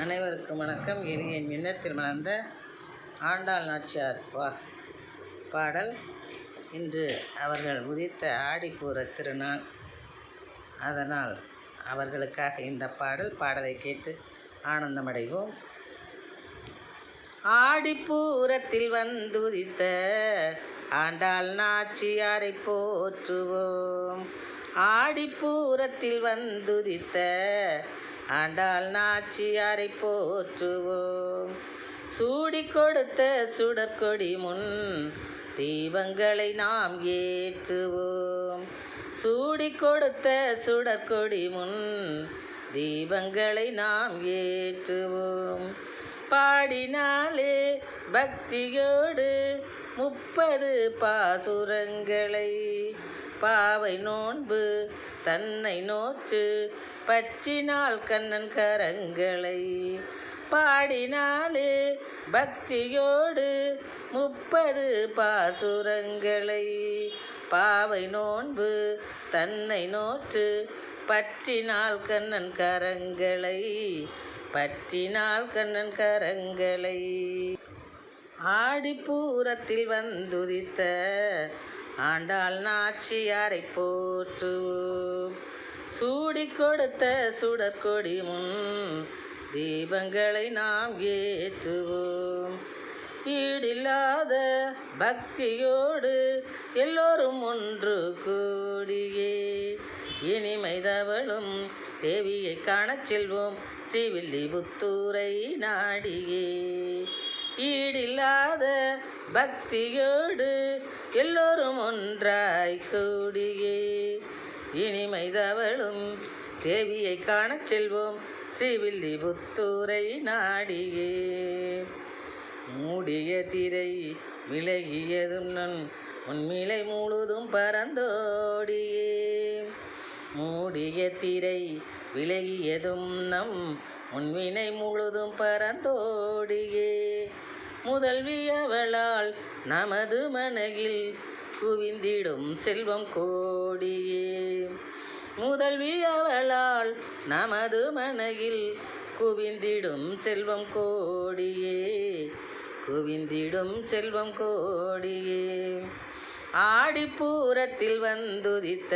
அனைவருக்கும் வணக்கம். இது என் எண்ணத்தில் மலர்ந்த ஆண்டாள் நாச்சியார் பா பாடல். இன்று அவர்கள் உதித்த ஆடிப்பூர திருநாள். அதனால் அவர்களுக்காக இந்த பாடல் பாடலை கேட்டு ஆனந்தமடைவோம். ஆடிப்பூரத்தில் வந்துதித்த ஆண்டாள் நாச்சியாரை போற்றுவோம். ஆடிப்பூரத்தில் வந்துதித்த ஆண்டாள் நாச்சியாரை போற்றுவோம். சூடி கொடுத்த சுடற்கொடி முன் தீபங்களை நாம் ஏற்றுவோம். சூடி கொடுத்த சுடற்கொடி முன் தீபங்களை நாம் ஏற்றுவோம். பாடினாலே பக்தியோடு முப்பது பாசுரங்களை பாவை நோன்பு தன்னை நோச்சு பற்றினால் கண்ணன் கரங்களை பாடினாலே பக்தியோடு முப்பது பாசுரங்களை. பாவை நோன்பு தன்னை நோற்று பற்றினால் கண்ணன் கரங்களை பற்றினால் கண்ணன் கரங்களை. ஆடிப்பூரத்தில் வந்துதித்த ஆண்டாள் நாச்சியாரை போற்றுவோம். சூடி கொடுத்த சுடற்கொடி முன் தீபங்களை நாம் ஏற்றுவோம். ஈடில்லாத பக்தியோடு எல்லோரும் ஒன்று கூடியே. இனிமைதவளும் தேவியை காணச் செல்வோம். ஸ்ரீவில்லிபுத்தூரை நாடியே. ஈடில்லாத பக்தியோடு எல்லோரும் ஒன்றாய் கூடியே. இனிமை தவளும் தேவியை காணச் செல்வோம். ஸ்ரீவில்லிபுத்தூரை நாடியே. மூடிய திரை விலகியதும் நன் உன்மிலை முழுதும் பறந்தோடியே. மூடிய திரை விலகியதும் நம் உன்வினை முழுதும் பறந்தோடியே. முதல்வியவளால் நமது மனகில் குவிந்திடும் செல்வம் கோடியே. முதல்வியவளால் நமது மனகில் குவிந்திடும் செல்வம் கோடியே. குவிந்திடும் செல்வம் கோடியே. ஆடிப்பூரத்தில் வந்துதித்த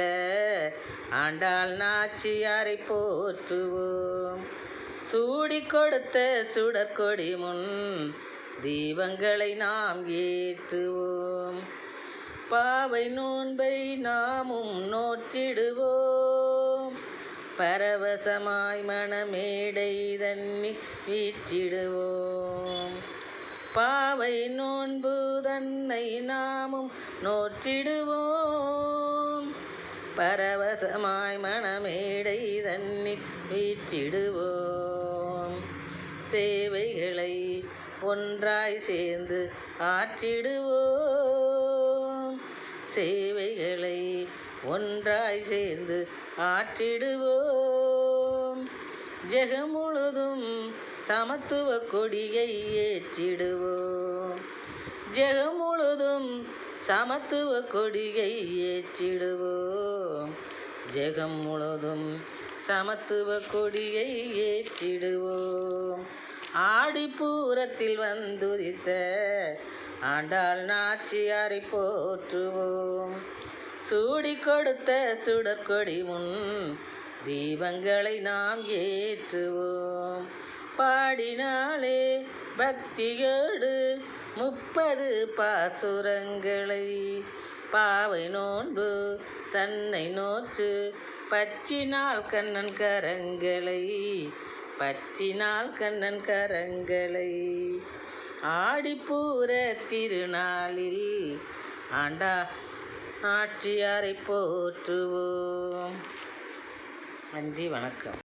ஆண்டாள் நாச்சியாரை போற்றுவோம். சூடி கொடுத்த சுடற்கொடி முன் தீபங்களை நாம் ஏற்றுவோம். பாவை நோன்பை நாமும் நோற்றிடுவோம். பரவசமாய் மணமேடை தண்ணி வீச்சிடுவோம் பாவை நோன்பு தன்னை நாமும் நோற்றிடுவோம். பரவசமாய் மணமேடை தண்ணி வீச்சிடுவோம் சேவைகளை ஒன்றாய் சேர்ந்து ஆற்றிடுவோம். சேவைகளை ஒன்றாய் சேர்ந்து ஆற்றிடுவோம். ஜெகம் முழுதும் சமத்துவ கொடியை ஏற்றிடுவோம். ஜெகம் முழுதும் சமத்துவ கொடியை ஏற்றிடுவோம். ஜெகம் முழுதும் சமத்துவ கொடியை ஏற்றிடுவோம். ஆடிப்பூரத்தில் வந்துதித்த ஆண்டாள் நாச்சியாரை போற்றுவோம். சூடி கொடுத்த சுடற்கொடி முன் தீபங்களை நாம் ஏற்றுவோம். பாடினாலே பக்தியோடு முப்பது பாசுரங்களை பாவை நோன்பு தன்னை நோற்று பச்சினால் கண்ணன் கரங்களை பற்றினால் கண்ணன் கரங்களை ஆடிப்பூர திருநாளில் ஆண்டா ஆட்சியாரை போற்றுவோம். நன்றி வணக்கம்.